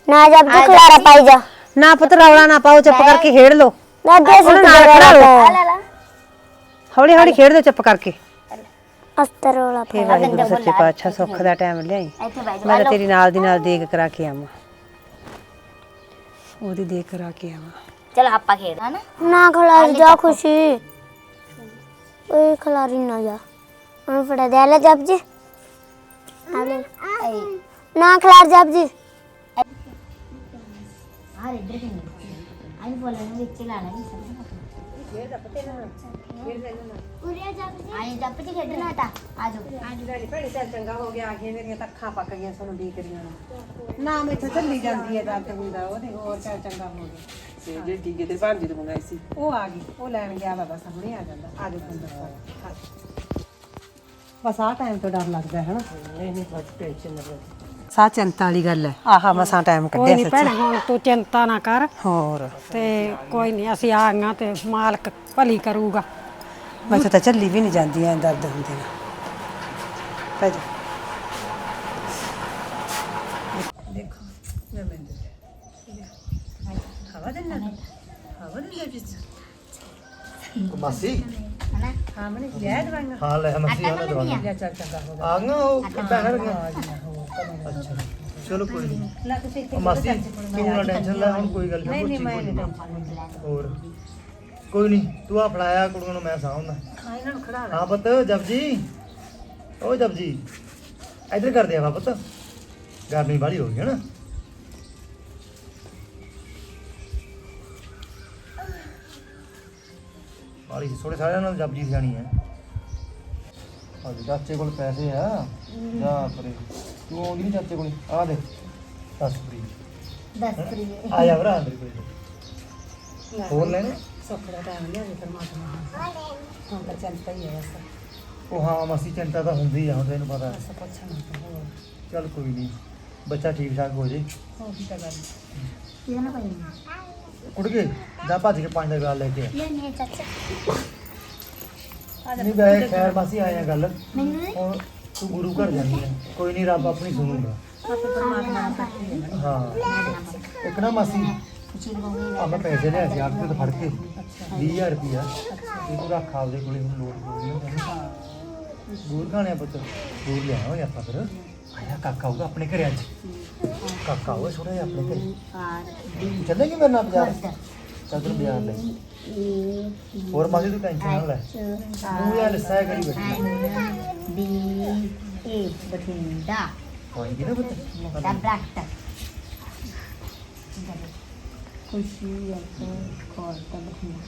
ਨਾ ਜਪ ਜੀ ਖਲਾਰਾ ਪਾਈ ਜਾ। ਨਾ ਪੁੱਤ ਰੌਲਾ ਨਾ ਪਾਓ ਚੁੱਪ ਕਰਕੇ ਖੇਡ ਲੋ ਨਾ ਦੇ ਉਹਨੂੰ ਨਾਲ ਖੜਾ ਲਓ। ਲੈ ਲੈ ਹੌਲੀ ਹੌਲੀ ਖੇਡ ਦੋ ਚੁੱਪ ਕਰਕੇ। ਅਸਤਰ ਵਾਲਾ ਹੇ ਵਾਹਿਗੁਰੂ ਸੱਚੇ ਪਾਤਸ਼ਾਹ ਸੁੱਖ ਦਾ ਟਾਈਮ ਲਿਆਈ। ਮੈਂ ਤਾਂ ਤੇਰੀ ਨਾਲ ਦੀ ਨਾਲ ਦੇਖ ਕਰਾ ਕੇ ਆਵਾਂ। ਉਹਦੀ ਦੇਖ ਕਰਾ ਕੇ ਆਵਾਂ। ਚਲ ਆਪਾਂ ਖੇਡ ਹਨਾ? ਨਾ ਖਲਾਰੀ ਜਾ ਖੁਸ਼ੀ। ਓਏ ਖਲਾਰੀ ਨਾ ਜਾ। ਮੈਂ ਫੜਾ ਦੇ। ਲੈ ਜਪ ਜੀ ਆ ਲੈ। ਨਾ ਖਲਾਰ ਜਪ ਜੀ ਆ ਇੱਧਰ ਕਿੰਨੇ ਆਈ ਬੋਲਣ ਵਿੱਚ ਲਾਣਾ ਨਹੀਂ ਉਰੇ ਜਪ ਜੀ ਜੀ ਖੇਡਣਾ ਤਾਂ ਆ ਅੱਜ ਦਾ ਭੈਣੀ ਚੱਲ ਚੰਗਾ ਹੋ ਗਿਆ। ਆ ਗਈਆਂ ਮੇਰੀਆਂ ਤਾਂ ਅੱਖਾਂ ਪੱਕ ਗਈਆਂ ਸਾਨੂੰ ਡੀਕ ਰਹੀਆਂ ਨੇ। ਨਾ ਮੈਥੋਂ ਚੱਲੀ ਜਾਂਦੀ ਹੈ ਦਰਦ ਹੁੰਦਾ ਉਹਦੇ ਹੋਰ ਚੱਲ ਚੰਗਾ ਹੋ ਗਿਆ। ਤੇ ਜਿਹੜੇ ਟੀਕੇ ਤੇ ਭਾਂਜੀ ਤੋਂ ਮੰਗਾਏ ਸੀ। ਉਹ ਆ ਗਈ ਉਹ ਲੈਣ ਗਿਆ ਵਾ ਬਸ ਹੁਣੇ ਆ ਜਾਂਦਾ। ਆ ਜਾਓ ਅੰਦਰ। ਸਾਰਾ ਬਸ ਆਹ ਟਾਈਮ ਤੋਂ ਡਰ ਲੱਗਦਾ ਹੈ ਹਨਾ ਨਹੀਂ ਨਹੀਂ ਬਸ ਟੈਨਸ਼ਨ ਨਾ ਲਓ। ਸਾ ਚਿੰਤਾ ਵਾਲੀ ਗੱਲ ਹੈ। ਆਹਾ ਮਸਾਂ ਟਾਈਮ ਕੋਈ ਕੱਢਿਆ ਨਹੀਂ ਸੱਚੀ। ਭੈਣੇ ਹੁਣ ਤੂੰ ਚਿੰਤਾ ਨਾ ਕਰ। ਹੋਰ। ਤੇ ਕੋਈ ਨਹੀਂ ਅਸੀਂ ਆ ਗਈਆਂ ਤੇ ਮਾਲਕ ਭਲੀ ਕਰੂਗਾ। ਮੈਥੋਂ ਤਾਂ ਚੱਲੀ ਵੀ ਨਹੀਂ ਜਾਂਦੀ ਐ ਦਰਦ ਹੁੰਦੇ ਨੇ। ਪੈ ਜਾ। ਮਾਸੀ। ਹਾਂ ਮਨੇ ਲੈ ਦਵਾਂਗਾ ਹਾਂ ਲੈ ਮਾਸੀ ਆ ਲੈ ਦਵਾਂਗੇ। ਲੈ ਚੱਲ ਚੰਗਾ ਹੋ ਗਿਆ ਆ ਗਈਆਂ ਉਹ ਭੈਣਾਂ ਰਹੀਆਂ ਅੱਛਾ ਚਲੋ ਕੋਈ ਨਹੀਂ ਲੈ ਤੁਸੀਂ ਉਹ ਮਾਸੀ ਤੂੰ ਨਾ ਟੈਨਸ਼ਨ ਲੈ ਹੁਣ ਕੋਈ ਗੱਲ ਨਹੀਂ ਨਹੀਂ ਪੁੱਛੀ ਮੈਂ ਕੋਈ ਨਹੀਂ ਨੀ। ਹੋਰ ਕੋਈ ਨਹੀਂ ਤੂੰ ਆ ਫੜਾਇਆ ਕੁੜੀਆਂ ਨੂੰ ਮੈਂ ਸਾਂਭਦਾ। ਹਾਂ ਇਹਨਾਂ ਨੂੰ ਖੜਾ ਹਾਂ ਪੁੱਤ ਜਪਜੀ। ਓ ਜਪਜੀ ਇੱਧਰ ਕਰ ਦਿਆ ਵਾ ਪੁੱਤ ਗਰਮੀ ਬਾਹਲੀ ਹੋ ਗਈ ਹੈ ਨਾ। ਬਾਹਲੀ ਥੋੜੇ ਸਾਰਿਆਂ ਨਾਲ ਜਪਜੀ ਸਿਆਣੀ ਹੈ। ਅੱਜ ਚਾਚੇ ਕੋਲ ਪੈਸੇ ਆ। ਜਾ ਪਰੇ। ਤੂੰ ਆਉਂਦੀ ਨਹੀਂ ਚਾਚੇ ਕੋਲ। ਆ ਦੇ 10 ਫਰੀ 10 ਫਰੀ ਆ ਜਾ ਭਰਾ ਅੰਦਰ ਕੋਈ ਹੋਰ ਲੈਣੇ? ਸੁੱਖ ਦਾ ਟਾਈਮ ਲਿਆ ਜੀ ਪਰਮਾਤਮਾ ਹੁਣ ਤਾਂ ਚੱਲ ਪਈ ਹੈ ਬਸ। ਉਹ ਹਾਂ ਮਾਸੀ ਚਿੰਤਾ ਤਾਂ ਹੁੰਦੀ ਆ ਹੁਣ ਤੈਨੂੰ ਪਤਾ। ਬਸ ਪੁੱਛਣਾ ਤਾਂ ਹੋਰ। ਚੱਲ ਕੋਈ ਨਹੀਂ ਬੱਚਾ ਠੀਕ ਠਾਕ ਹੋ ਜੇ। ਹੋਰ ਕੀ ਤਾਂ ਗੱਲ ਕਿਹਨਾਂ ਭਾਈ ਕੁੜ ਕੇ ਜਾ ਭੱਜ ਕੇ ਪੰਜ ਦਾ ਗਲਾਸ ਲੈ ਕੇ ਲੈ ਨਹੀਂ ਚਾਚਾ। ਆ ਨਹੀਂ ਬੈ ਖੈਰ ਮਾਸੀ ਆਇਆ ਗੱਲ। ਮੈਨੂੰ ਨਹੀਂ। ਹੁਣ ਤੂੰ ਗੁਰੂ ਘਰ ਜਾਂਦੀ ਹੈ। ਕੋਈ ਨਹੀਂ, ਰੱਬ ਆਪਣੀ ਸੁਣੂਗਾ। ਆਪੇ ਪਰਮਾਤਮਾ ਨਾਲ ਹਾਂ। ਇੱਕ ਨਾ ਮਾਸੀ ਆ ਮੈਂ ਪੈਸੇ ਲਿਆ ਸੀ ਆਪ ਤੋਂ ਫੜ ਕੇ। 20000 ਰੁਪਿਆ ਇਹ ਤੂੰ ਰੱਖ ਆਪਦੇ ਕੋਲੇ, ਹੁਣ ਲੋੜ ਪਊਗੀ ਨਾ ਤੈਨੂੰ ਦੂਰ ਖਾਣੇ ਪੁੱਤ। ਦੂਰ ਲਿਆ ਹੋਇਆ ਆਪਾਂ ਫਿਰ। ਆਇਆ ਕਾਕਾ ਆਊਗਾ ਆਪਣੇ ਘਰੇ ਅੱਜ। ਕਾਕਾ ਆਊਗਾ ਛੋਟਾ ਜਿਹਾ ਆਪਣੇ ਘਰੇ। ਚੱਲੇਗੀ ਮੇਰੇ ਨਾਲ ਬਾਜ਼ਾਰ? ਚੱਲ ਤੈਨੂੰ ਬਾਜ਼ਾਰ ਲੈ। ਹੋਰ ਮਾਸੀ ਤੂੰ ਟੈਨਸ਼ਨ ਨਾ ਲੈ। ਤੂੰ ਯਾਰ ਲਿਸਾ ਕਰੀ ਬੈਠੀ ਬੀ ਏ ਬਠਿੰਡਾ ਹੋਏਗੀ ਨਾ ਪੁੱਤ ਦਾ ਬ੍ਰੈਕਟ ਖੁਸ਼ੀ ਹੈ ਕੋਲ ਤਾਂ ਬਠਿੰਡਾ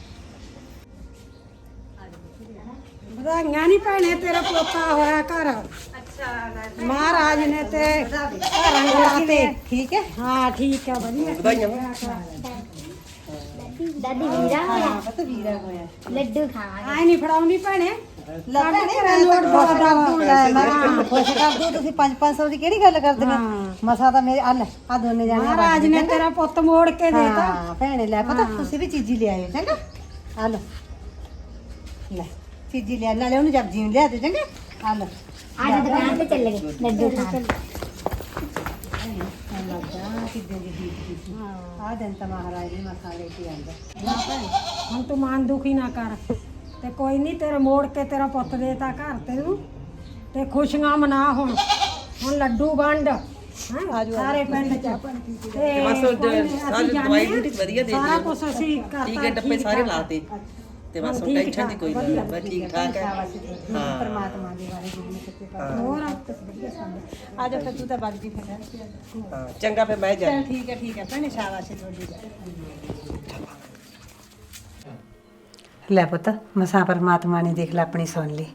ਵਧਾਈਆਂ ਨਹੀਂ ਭੈਣੇ ਤੇਰਾ ਪੋਤਾ ਹੋਇਆ ਘਰ ਅੱਛਾ ਮਹਾਰਾਜ ਨੇ ਤੇ ਘਰਾਂ ਲਾਤੇ ਠੀਕ ਹੈ ਹਾਂ ਠੀਕ ਹੈ ਵਧੀਆ ਦਾਦੀ ਲੈ ਮੈਂ ਖੁਸ਼ ਕਰ ਦੋ ਤੁਸੀਂ 5-500 ਦੀ ਕਿਹੜੀ ਗੱਲ ਕਰਦੇ ਹੋ? ਮਸਾ ਤਾਂ ਮੇਰੇ ਆ ਲੈ ਆ ਦੋਨੇ ਜਾਣੇ ਮਹਾਰਾਜ ਨੇ ਤੇਰਾ ਪੁੱਤ ਮੋੜ ਕੇ ਦੇਤਾ। ਹਾਂ ਭੈਣੇ ਲੈ ਪਤਾ ਤੁਸੀਂ ਵੀ ਚੀਜ਼ੀ ਲਿਆਇਓ ਚੰਗਾ? ਆ ਲਓ। ਲੈ ਚੀਜ਼ੀ ਲਿਆ ਨਾਲੇ ਉਹਨੂੰ ਜਪਜੀ ਨੂੰ ਲਿਆ ਦੇ ਚੰਗਾ? ਆ ਲਓ। ਅੱਜ ਦੁਕਾਨ ਤੇ ਚੱਲੇ ਗਏ। ਲੱਡੂ ਖਾਣ। ਆ ਦਿਨ ਤਾਂ ਮਹਾਰਾਜ ਨੇ ਮਸਾ ਲੈ ਕੇ ਆਂਦਾ। ਹੁਣ ਤੂੰ ਮਨ ਦੁਖੀ ਨਾ ਕਰ। ਤੇ ਕੋਈ ਨਹੀਂ ਤੇਰਾ ਮੋੜ ਕੇ ਤੇਰਾ ਪੁੱਤ ਦੇਤਾ ਘਰ ਤੈਨੂੰ ਤੇ ਖੁਸ਼ੀਆਂ ਮਨਾ ਹੁਣ। ਹੁਣ ਲੱਡੂ ਵੰਡ ਹੈਂ, ਸਾਰੇ ਪਿੰਡ ਚ। ਤੇ ਬਸ ਉਹ ਕੋਈ ਨੀ, ਅਸੀਂ ਸਾਰੇ ਜਾਂਦੇ ਦਵਾਈ ਹਾਂ। ਬੂਟੀ ਵਧੀਆ ਦੇ ਸਾਰਾ ਦਿਓ। ਕੁਝ ਅਸੀਂ ਕਰਤਾ ਟੀਕੇ ਟੱਪੇ ਸਾਰੇ ਠਾਕ। ਲਾਤੇ। ਤੇ ਬਸ ਠੀਕ ਟੈਨਸ਼ਨ ਦੀ ਕੋਈ ਗੱਲ ਨਹੀਂ ਬਸ ਠੀਕ ਠਾਕ ਹੈ। ਹਾਂ। ਪਰਮਾਤਮਾ ਦੇ ਬਾਰੇ ਜਿੰਨੀ ਸੱਚੇ ਪਾਤਸ਼ਾਹ ਹੋਰ ਆ ਜਾ ਫਿਰ ਤੂੰ ਤਾਂ ਬਾਜੀ ਫਿਰ। ਹਾਂ ਚੰਗਾ ਫਿਰ ਮੈਂ ਜਾ ਚਲ ਠੀਕ ਹੈ ਠੀਕ ਹੈ ਭੈਣੇ ਸ਼ਾਬਾਸ਼ ਹੈ ਤੁਹਾਡੀ। ਲੈ ਪੁੱਤ ਮਸਾਂ ਪਰਮਾਤਮਾ ਨੇ ਦੇਖ ਲੈ ਆਪਣੀ ਸੁਣ ਲਈ।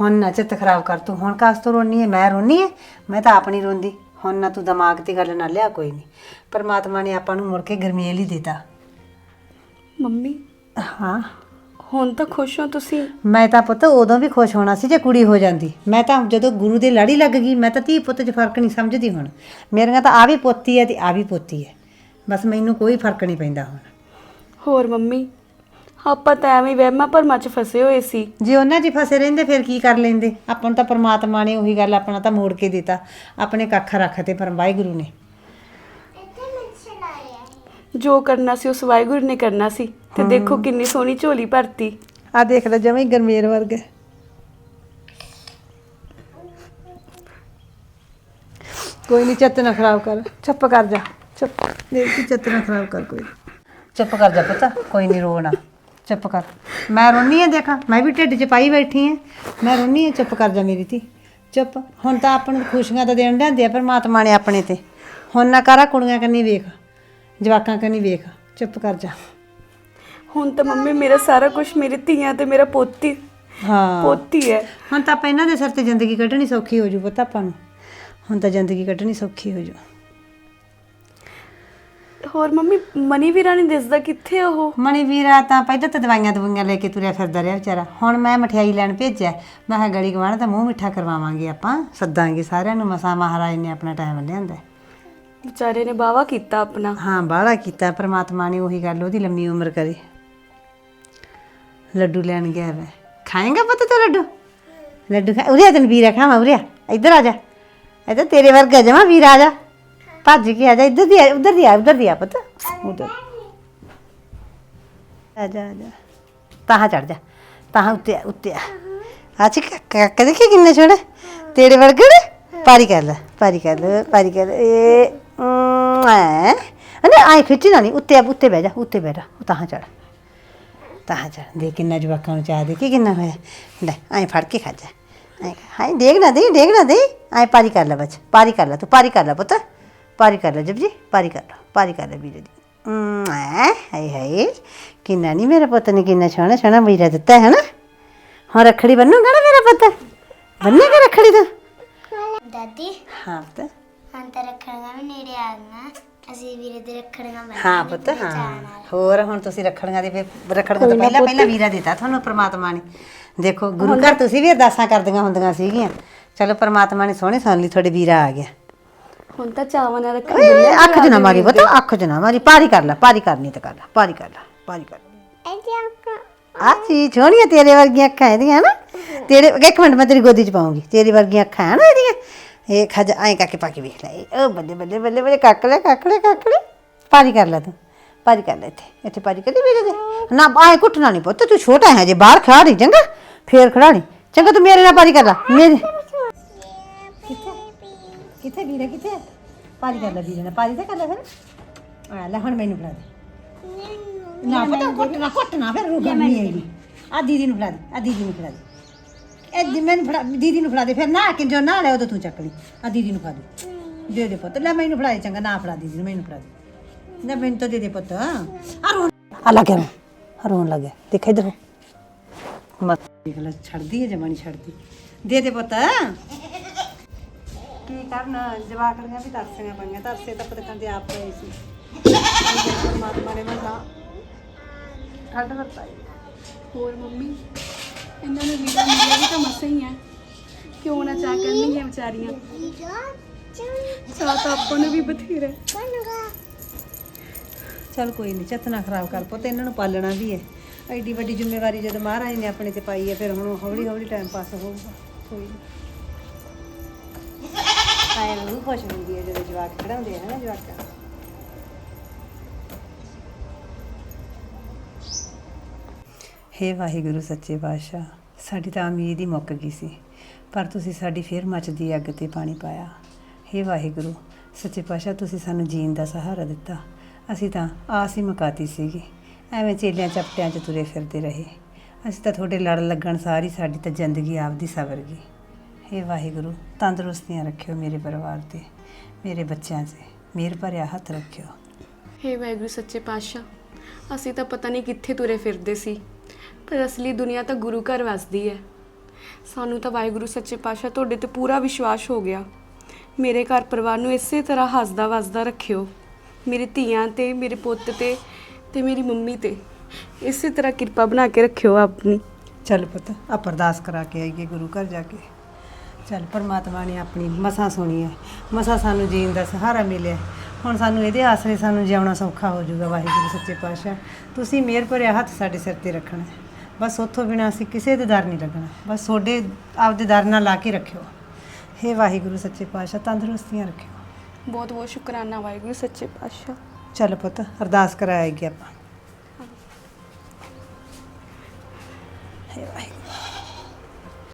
ਹੁਣ ਨਾ ਚਿੱਤ ਖਰਾਬ ਕਰ ਤੂੰ ਹੁਣ ਕਾਸ ਤੋਂ ਰੋਣੀ ਹੈ ਮੈਂ ਰੋਣੀ ਹੈ ਮੈਂ ਤਾਂ ਆਪ ਨਹੀਂ ਰੋਂਦੀ। ਹੁਣ ਨਾ ਤੂੰ ਦਿਮਾਗ ਤੇ ਗੱਲ ਨਾ ਲਿਆ ਕੋਈ ਨਹੀਂ। ਪਰਮਾਤਮਾ ਨੇ ਆਪਾਂ ਨੂੰ ਮੁੜ ਕੇ ਗਰਮੀਲ ਹੀ ਦਿੱਤਾ। ਮੰਮੀ? ਹਾਂ। ਹੁਣ ਤਾਂ ਖੁਸ਼ ਹੋ ਤੁਸੀਂ? ਮੈਂ ਤਾਂ ਪੁੱਤ ਉਦੋਂ ਵੀ ਖੁਸ਼ ਹੋਣਾ ਸੀ ਜੇ ਕੁੜੀ ਹੋ ਜਾਂਦੀ। ਮੈਂ ਤਾਂ ਜਦੋਂ ਗੁਰੂ ਦੇ ਲੜੀ ਲੱਗ ਗਈ ਮੈਂ ਤਾਂ ਧੀ ਪੁੱਤ 'ਚ ਫ਼ਰਕ ਨਹੀਂ ਸਮਝਦੀ ਹੁਣ। ਮੇਰੀਆਂ ਤਾਂ ਆ ਵੀ ਪੋਤੀ ਹੈ ਤੇ ਆ ਵੀ ਪੋਤੀ ਹੈ ਬਸ ਮੈਨੂੰ ਕੋਈ ਫ਼ਰਕ ਨਹੀਂ ਪੈਂਦਾ ਹੁਣ। ਹੋਰ ਮੰਮੀ ਆਪਾਂ ਤਾਂ ਐਵੇਂ ਵਹਿਮਾਂ ਭਰਮਾਂ 'ਚ ਫਸੇ ਹੋਏ ਸੀ। ਜੇ ਉਹਨਾਂ 'ਚ ਹੀ ਫਸੇ ਰਹਿੰਦੇ ਫਿਰ ਕੀ ਕਰ ਲੈਂਦੇ? ਆਪਾਂ ਨੂੰ ਤਾਂ ਪਰਮਾਤਮਾ ਨੇ ਉਹੀ ਗੱਲ ਆਪਣਾ ਤਾਂ ਮੋੜ ਕੇ ਦਿੱਤਾ। ਆਪਣੇ ਕੱਖ ਰੱਖਤੇ ਪਰ ਵਾਹਿਗੁਰੂ ਨੇ। ਜੋ ਕਰਨਾ ਸੀ ਉਸ ਵਾਹਿਗੁਰੂ ਨੇ ਕਰਨਾ ਸੀ। ਤੇ ਦੇਖੋ ਕਿੰਨੀ ਸੋਹਣੀ ਝੋਲੀ ਭਰਤੀ। ਆ ਦੇਖ ਲੈ ਜਮੇ ਗਰਮੇਰ ਵਰਗੇ ਕੋਈ ਨਹੀਂ ਚਿੱਤ ਨਾ ਖਰਾਬ ਕਰ। ਚੁੱਪ ਕਰ ਜਾ। ਚੁੱਪ। ਦੇਖ ਕੀ ਚਿੱਤ ਨਾ ਖਰਾਬ ਕਰ ਕੋਈ। ਚੁੱਪ ਕਰ ਜਾ ਪੁੱਤ ਕੋਈ ਨਹੀਂ ਰੋਣਾ ਚੁੱਪ ਕਰ। ਮੈਂ ਰੋਣੀ ਆ ਦੇਖਾ ਮੈਂ ਵੀ ਢਿੱਡ 'ਚ ਪਾਈ ਬੈਠੀ ਆ। ਮੈਂ ਰੋਣੀ ਆ ਚੁੱਪ ਕਰ ਜਾ ਮੇਰੀ ਧੀ। ਚੁੱਪ। ਹੁਣ ਤਾਂ ਆਪਾਂ ਨੂੰ ਖੁਸ਼ੀਆਂ ਤਾਂ ਦੇਣ ਦਿੰਦੇ ਆ ਪਰਮਾਤਮਾ ਨੇ ਆਪਣੇ ਤੇ। ਹੁਣ ਨਾ ਕਰਾ ਕੁੜੀਆਂ ਕੰਨੀ ਵੇਖ ਜਵਾਕਾਂ ਕੰਨੀ ਵੇਖ। ਚੁੱਪ ਕਰ ਜਾ। ਹੁਣ ਤਾਂ ਮੰਮੀ ਮੇਰਾ ਸਾਰਾ ਕੁਝ ਮੇਰੀ ਧੀਆਂ ਤੇ ਮੇਰਾ ਪੋਤੀ ਹਾਂ। ਪੋਤੀ ਹੈ। ਹੁਣ ਤਾਂ ਆਪਾਂ ਇਹਨਾਂ ਦੇ ਸਿਰ ਤੇ ਜ਼ਿੰਦਗੀ ਕੱਢਣੀ ਸੌਖੀ ਹੋ ਜੂ ਪੁੱਤ ਆਪਾਂ ਨੂੰ। ਹੁਣ ਤਾਂ ਜ਼ਿੰਦਗੀ ਕੱਢਣੀ ਸੌਖੀ ਹੋ ਜੂ। ਹੋਰ ਮੰਮੀ ਮਨੀ ਵੀਰਾ ਨਹੀਂ ਦਿਸਦਾ ਕਿੱਥੇ ਆ ਉਹ? ਮਣੀ ਵੀਰਾ ਤਾਂ ਪਹਿਲਾਂ ਤਾਂ ਦਵਾਈਆਂ ਦਵਾਈਆਂ ਲੈ ਕੇ ਤੁਰਿਆ ਫਿਰਦਾ ਰਿਹਾ ਵਿਚਾਰਾ। ਹੁਣ ਮੈਂ ਮਠਿਆਈ ਲੈਣ ਭੇਜਿਆ। ਮੈਂ ਕਿਹਾ ਗਲੀ ਗਵਾਣ ਦਾ ਮੂੰਹ ਮਿੱਠਾ ਕਰਵਾਵਾਂਗੇ ਆਪਾਂ ਸੱਦਾਂਗੇ ਸਾਰਿਆਂ ਨੂੰ ਮਸਾ ਮਹਾਰਾਜ ਨੇ ਆਪਣਾ ਟਾਈਮ ਲਿਆਂਦਾ। ਵਿਚਾਰੇ ਨੇ ਬਾਵਾ ਕੀਤਾ ਆਪਣਾ। ਹਾਂ ਬਾਹਲਾ ਕੀਤਾ ਪ੍ਰਮਾਤਮਾ ਨੇ ਉਹੀ ਗੱਲ ਉਹਦੀ ਲੰਮੀ ਉਮਰ ਕਰੇ। ਲੱਡੂ ਲੈਣ ਗਿਆ ਵੇ ਖਾਏਗਾ ਪਤਾ ਤੂੰ ਲੱਡੂ? ਲੱਡੂ ਖਾ ਉਰੇ ਆ ਤੈਨੂੰ ਵੀਰਾ ਖਾਵਾਂ ਉਰੇ ਆ। ਇੱਧਰ ਆ ਜਾ। ਇੱਧਰ ਤੇਰੇ ਵਰਗਾ ਜਮਾ ਵੀਰਾ ਆ ਜਾ। ਭੱਜ ਕੇ ਆ ਜਾ ਇੱਧਰ ਦੀ ਆ ਉਧਰ ਦੀ ਆ ਉਧਰ ਦੀ ਆ ਪਤਾ। ਉਧਰ। ਆ ਜਾ ਆ ਜਾ। ਤਾਹਾਂ ਚੜ ਜਾ ਤਾਹਾਂ ਉੱਤੇ ਆ ਉੱਤੇ ਆ। ਅੱਜ ਕਾਕਾ ਦੇਖੀ ਕਿੰਨੇ ਛੋੜੇ ਤੇਰੇ ਵਰਗੇ ਨੇ? ਪਾਰੀ ਕਰ ਲੈ ਪਾਰੀ ਕਰ ਲੈ ਪਾਰੀ ਕਰ ਲੈ। ਇਹ ਅਮ, ਐ। ਅਨੇ ਆਏ ਖਿੱਚੀ ਨਾ ਨਹੀਂ ਉੱਤੇ ਆ ਉੱਤੇ ਬਹਿ ਜਾ ਉੱਤੇ ਬਹਿ ਜਾ ਤਾਹਾਂ ਚੜ ਤਾਹਾਂ ਚੜ ਦੇ ਕਿੰਨਾ ਜਵਾਕਾਂ ਨੂੰ ਚਾਹ ਦੇ ਕੀ ਕਿੰਨਾ ਹੋਇਆ। ਲੈ ਐਂ ਫੜ ਕੇ ਖਾ ਜਾ। ਐਂ ਖਾ। ਹਾਏ ਡੇਗ ਨਾ ਦੇ ਡੇਗ ਨਾ ਦੇ। ਐਂ ਪਾਰੀ ਕਰ ਲੈ ਬੱਚ ਪਾਰੀ ਕਰ ਲੈ ਤੂੰ ਪਾਰੀ ਕਰ ਲੈ ਪੁੱਤ। ਪਾਰੀ ਕਰ ਲੈ ਜਪਜੀ ਪਾਰੀ ਕਰ ਲੈ ਪਾਰੀ ਕਰ ਲੈ ਵੀਰੇ ਦੀ। ਅਮ, ਐ ਹਾਏ ਹਾਏ ਕਿੰਨਾ ਨਹੀਂ ਮੇਰੇ ਪੁੱਤ ਨੇ ਕਿੰਨਾ ਸੋਹਣਾ ਸੋਹਣਾ ਵੀਰਾ ਦਿੱਤਾ ਹੈ ਨਾ ਹੁਣ ਰੱਖੜੀ ਬੰਨੂਗਾ ਨਾ ਮੇਰਾ ਪੁੱਤ? ਬੰਨੇਗਾ ਰੱਖੜੀ ਤੂੰ? ਦਾਦੀ? ਹਾਂ ਪੁੱਤ। ਹਾਂ ਤਾਂ ਰੱਖਣਾ ਵੀ ਨੇੜੇ ਆ ਅਸੀਂ ਵੀਰੇ ਦੇ ਰੱਖੜੀਆਂ ਬੰਨ੍ਹ ਹਾਂ ਪੁੱਤ ਹਾਂ। ਹੋਰ ਹੁਣ ਤੁਸੀਂ ਰੱਖੜੀਆਂ ਦੇ ਫਿਰ ਰੱਖੜੀਆਂ ਤੋਂ ਪਹਿਲਾਂ ਪਹਿਲਾਂ ਵੀਰਾ ਦਿੱਤਾ ਤੁਹਾਨੂੰ ਪ੍ਰਮਾਤਮਾ ਨੇ। ਦੇਖੋ ਗੁਰੂ ਘਰ ਤੁਸੀਂ ਵੀ ਅਰਦਾਸਾਂ ਕਰਦੀਆਂ ਹੁੰਦੀਆਂ ਸੀਗੀਆਂ। ਚਲੋ ਪ੍ਰਮਾਤਮਾ ਨੇ ਸੋਹਣੇ ਸੁਣ ਲਈ ਤੁਹਾਡੇ ਵੀਰਾ ਆ ਗਿਆ। ਹੁਣ ਤਾਂ ਚਾਵਾਂ ਨਾਲ ਰੱਖਣ ਓਏ ਅੱਖ ਚ ਨਾ ਮਾਰੀ ਪੁੱਤ ਅੱਖ ਚ ਨਾ ਮਾਰੀ ਪਾਰੀ ਕਰ ਲੈ ਪਾਰੀ ਕਰਨੀ ਤੇ ਕਰ ਲੈ ਪਾਰੀ ਕਰ ਲੈ ਪਾਰੀ ਕਰ ਆ ਚੀ ਛੋਣੀਆਂ ਤੇਰੇ ਵਰਗੀਆਂ ਅੱਖਾਂ ਇਹਦੀਆਂ ਨਾ। ਤੇਰੇ ਇੱਕ ਮਿੰਟ ਮੈਂ ਤੇਰੀ ਗੋਦੀ ਚ ਪਾਉਂਗੀ। ਤੇਰੀ ਵਰਗੀਆਂ ਅੱਖਾਂ ਹੈ ਨਾ ਇਹਦੀਆਂ। ਇਹ ਖਜ ਐਂ ਕਰਕੇ ਪਾ ਕੇ ਵੇਖ ਲੈ। ਇਹ ਓ ਬੱਲੇ ਬੱਲੇ ਬੱਲੇ ਬੱਲੇ ਕੱਕ ਲੈ ਕੱਕ ਲੈ ਕੱਕ ਲੈ। ਪਾਰੀ ਕਰ ਲੈ ਤੂੰ ਪਾਰੀ ਕਰ ਲੈ ਇੱਥੇ। ਇੱਥੇ ਪਾਰੀ ਕਰ ਮੇਰੇ ਦੇ। ਨਾ ਆਏ ਘੁੱਟਣਾ ਨਹੀਂ ਪੁੱਤ ਤੂੰ ਛੋਟਾ ਹੈ ਹਜੇ ਬਾਹਰ ਖੜਾ ਨਹੀਂ ਚੰਗਾ? ਫੇਰ ਖੜਾ ਨਹੀਂ ਚੰਗਾ ਤੂੰ ਮੇਰੇ ਨਾਲ ਪਾਰੀ ਕਰ ਲੈ। ਮੇਰੇ ਕਿੱਥੇ ਵੀਰੇ ਕਿੱਥੇ? ਪਾਰੀ ਕਰ ਲੈ ਵੀਰੇ ਨਾਲ ਪਾਰੀ ਤਾਂ ਕਰ ਲੈ ਫਿਰ। ਆ ਲੈ ਹੁਣ ਮੈਨੂੰ ਫੜਾ ਦੇ। ਨਾ ਪਤਾ ਕੁੱਟਣਾ ਕੁੱਟਣਾ ਫਿਰ ਰੂਹ ਨਹੀਂ ਆਏਗੀ ਆ ਦੀਦੀ ਨੂੰ ਫੜਾ ਦੇ ਆ ਦੀਦੀ ਨੂੰ ਫੜਾ ਦੇ। ਇਹ ਦੀ ਮੈਨੂੰ ਫੜਾ ਦੀਦੀ ਨੂੰ ਫੜਾ ਦੇ ਫਿਰ ਨਾ ਕਿ ਜੋ ਨਾ ਲੈ ਉਦੋਂ ਤੂੰ ਚੱਕ ਲਈ। ਆ ਦੀਦੀ ਨੂੰ ਫੜਾ ਦੇ। ਦੇ ਦੇ ਪੁੱਤ ਲੈ ਮੈਨੂੰ ਫੜਾ ਦੇ ਚੰਗਾ ਨਾ ਫੜਾ ਦੀਦੀ ਨੂੰ ਮੈਨੂੰ ਫੜਾ ਦੇ। ਨਾ ਮੈਨੂੰ ਤਾਂ ਦੇ ਦੇ ਪੁੱਤ। ਆ ਰੋਣ ਆ ਲੱਗਿਆ ਆ ਰੋਣ ਲੱਗਿਆ ਦੇਖ ਇਧਰ। ਮਤ ਦੇਖ ਲੈ ਛੱਡਦੀ ਹੈ ਜਮਾਨੀ ਛੱਡਦੀ। ਦੇ ਦੇ ਪੁੱਤ। ਕੀ ਕਰਨਾ? ਜਵਾਕੜੀਆਂ ਵੀ ਤਰਸੀਆਂ ਪਈਆਂ। ਤਰਸੇ ਤਾਂ ਪਤਾ ਕੰਦੇ ਆਪ ਪਏ ਸੀ। ਪਰਮਾਤਮਾ ਨੇ ਮਨਾ ਕੱਢ ਦਿੱਤਾ ਜੀ। ਹੋਰ ਮੰਮੀ ਇਹਨਾਂ ਨੂੰ ਵੀਰਾ ਮਿਲਿਆ ਵੀ ਤਾਂ ਮਸਾਂ ਹੀ ਹੈ ਕਿਉਂ ਨਾ ਚਾਹ ਕਰਨਗੀਆਂ ਵਿਚਾਰੀਆਂ? ਚਾਹ ਤਾਂ ਆਪਾਂ ਨੂੰ ਵੀ ਬਥੇਰਾ। ਚੱਲ ਕੋਈ ਨਹੀਂ ਚਤਨਾ ਖਰਾਬ ਕਰ ਪੁੱਤ ਇਹਨਾਂ ਨੂੰ ਪਾਲਣਾ ਵੀ ਹੈ ਐਡੀ ਵੱਡੀ ਜ਼ਿੰਮੇਵਾਰੀ ਜਦੋਂ ਮਹਾਰਾਜ ਨੇ ਆਪਣੇ ਤੇ ਪਾਈ ਹੈ ਫਿਰ ਹੁਣ ਹੌਲੀ ਹੌਲੀ ਟਾਈਮ ਪਾਸ ਹੋਊਗਾ। ਕੋਈ ਨਹੀਂ ਆਏ ਨੂੰ ਖੁਸ਼ ਹੁੰਦੀ ਹੈ ਜਦੋਂ ਜਵਾਕ ਖੜਾਉਂਦੇ ਆ ਨਾ ਜਵਾਕਾਂ। ਹੇ ਵਾਹਿਗੁਰੂ, ਸੱਚੇ ਪਾਤਸ਼ਾਹ, ਸਾਡੀ ਤਾਂ ਉਮੀਦ ਹੀ ਮੁੱਕ ਗਈ ਸੀ, ਪਰ ਤੁਸੀਂ ਸਾਡੀ ਫੇਰ ਮੱਚਦੀ ਅੱਗ ਤੇ ਪਾਣੀ ਪਾਇਆ। ਹੇ ਵਾਹਿਗੁਰੂ, ਸੱਚੇ ਪਾਤਸ਼ਾਹ, ਤੁਸੀਂ ਸਾਨੂੰ ਜੀਣ ਦਾ ਸਹਾਰਾ ਦਿੱਤਾ। ਅਸੀਂ ਤਾਂ ਆਸ ਹੀ ਮੁਕਾਤੀ ਸੀਗੀ, ਐਵੇਂ ਚੇਲਿਆਂ ਚਪਟਿਆਂ 'ਚ ਤੁਰੇ ਫਿਰਦੇ ਰਹੇ। ਅਸੀਂ ਤਾਂ ਤੁਹਾਡੇ ਲੜ ਲੱਗਣ ਸਾਰੀ ਸਾਡੀ ਤਾਂ ਜ਼ਿੰਦਗੀ ਆਪਦੀ ਸਵਰ ਗਈ। ਹੇ ਵਾਹਿਗੁਰੂ ਤੰਦਰੁਸਤੀਆਂ ਰੱਖਿਓ ਮੇਰੇ ਪਰਿਵਾਰ ਤੇ ਮੇਰੇ ਬੱਚਿਆਂ 'ਤੇ ਮਿਹਰ ਭਰਿਆ ਹੱਥ ਰੱਖਿਓ ਹੇ ਵਾਹਿਗੁਰੂ ਸੱਚੇ ਪਾਤਸ਼ਾਹ ਅਸੀਂ ਤਾਂ ਪਤਾ ਨਹੀਂ ਕਿੱਥੇ ਤੁਰੇ ਫਿਰਦੇ ਸੀ ਪਰ ਅਸਲੀ ਦੁਨੀਆ ਤਾਂ ਗੁਰੂ ਘਰ ਵਸਦੀ ਹੈ ਸਾਨੂੰ ਤਾਂ ਵਾਹਿਗੁਰੂ ਸੱਚੇ ਪਾਤਸ਼ਾਹ ਤੁਹਾਡੇ ਤੇ ਪੂਰਾ ਵਿਸ਼ਵਾਸ ਹੋ ਗਿਆ ਮੇਰੇ ਘਰ ਪਰਿਵਾਰ ਨੂੰ ਇਸੇ ਤਰ੍ਹਾਂ ਹੱਸਦਾ ਵਸਦਾ ਰੱਖਿਓ ਮੇਰੀ ਧੀਆਂ ਤੇ ਮੇਰੇ ਪੁੱਤ ਤੇ ਤੇ ਮੇਰੀ ਮੰਮੀ ਤੇ ਇਸੇ ਤਰ੍ਹਾਂ ਕਿਰਪਾ ਬਣਾ ਕੇ ਰੱਖਿਓ ਆਪਣੀ ਚੱਲ ਪੁੱਤ ਆਪਾਂ ਅਰਦਾਸ ਕਰਾ ਕੇ ਆਈਏ ਗੁਰੂ ਘਰ ਜਾ ਕੇ ਚੱਲ ਪਰਮਾਤਮਾ ਨੇ ਆਪਣੀ ਮਸਾਂ ਸੁਣੀ ਹੈ। ਮਸਾਂ ਸਾਨੂੰ ਜੀਣ ਦਾ ਸਹਾਰਾ ਮਿਲਿਆ। ਹੁਣ ਸਾਨੂੰ ਇਹਦੇ ਆਸਰੇ ਸਾਨੂੰ ਜਿਉਣਾ ਸੌਖਾ ਹੋ ਜਾਊਗਾ ਵਾਹਿਗੁਰੂ ਸੱਚੇ ਪਾਤਸ਼ਾਹ। ਤੁਸੀਂ ਮਿਹਰ ਭਰਿਆ ਹੱਥ ਸਾਡੇ ਸਿਰ ਤੇ ਰੱਖਣਾ। ਬਸ ਉੱਥੋਂ ਬਿਨਾਂ ਅਸੀਂ ਕਿਸੇ ਦੇ ਦਰ ਨਹੀਂ ਲੱਗਣਾ। ਬਸ ਤੁਹਾਡੇ ਆਪਦੇ ਦਰ ਨਾਲ ਲਾ ਕੇ ਰੱਖਿਓ। ਹੇ ਵਾਹਿਗੁਰੂ ਸੱਚੇ ਪਾਤਸ਼ਾਹ ਤੰਦਰੁਸਤੀਆਂ ਰੱਖਿਓ। ਬਹੁਤ ਬਹੁਤ ਸ਼ੁਕਰਾਨਾ ਵਾਹਿਗੁਰੂ ਸੱਚੇ ਪਾਤਸ਼ਾਹ। ਚੱਲ ਪੁੱਤ ਅਰਦਾਸ ਕਰਾਏਗੀ ਆਪਾਂ। ਹੇ ਵਾਹਿਗੁਰੂ।